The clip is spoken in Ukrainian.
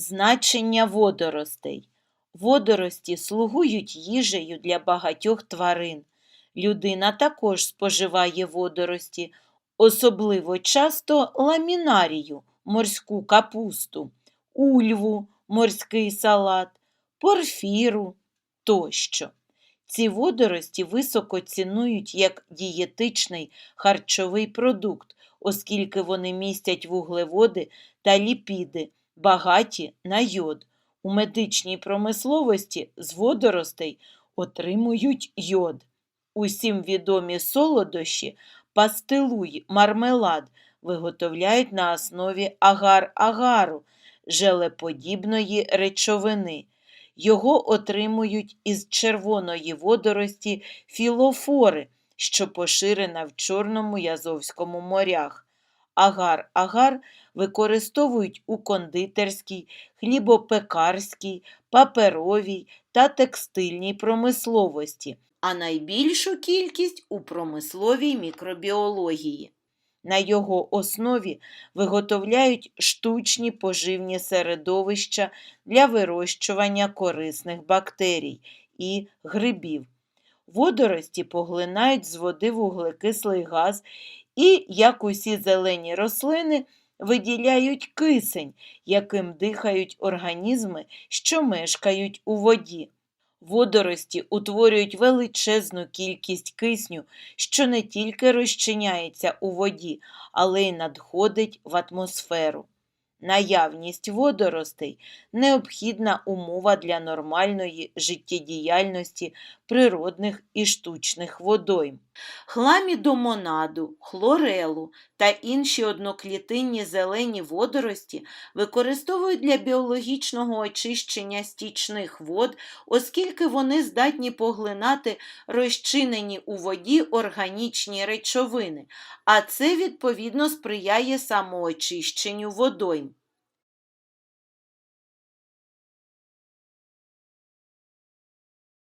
Значення водоростей. Водорості слугують їжею для багатьох тварин. Людина також споживає водорості, особливо часто ламінарію, морську капусту, ульву, морський салат, порфіру тощо. Ці водорості високо цінують як дієтичний харчовий продукт, оскільки вони містять вуглеводи та ліпіди, багаті на йод. У медичній промисловості з водоростей отримують йод. Усім відомі солодощі, пастилуй, мармелад виготовляють на основі агар-агару, желеподібної речовини. Його отримують із червоної водорості філофори, що поширена в Чорному і Азовському морях. Агар-агар використовують у кондитерській, хлібопекарській, паперовій та текстильній промисловості, а найбільшу кількість у промисловій мікробіології. На його основі виготовляють штучні поживні середовища для вирощування корисних бактерій і грибів. Водорості поглинають з води вуглекислий газ і, як усі зелені рослини, виділяють кисень, яким дихають організми, що мешкають у воді. Водорості утворюють величезну кількість кисню, що не тільки розчиняється у воді, але й надходить в атмосферу. Наявність водоростей необхідна умова для нормальної життєдіяльності природних і штучних водойм. Хламідомонаду, хлорелу та інші одноклітинні зелені водорості використовують для біологічного очищення стічних вод, оскільки вони здатні поглинати розчинені у воді органічні речовини, а це відповідно сприяє самоочищенню водойм.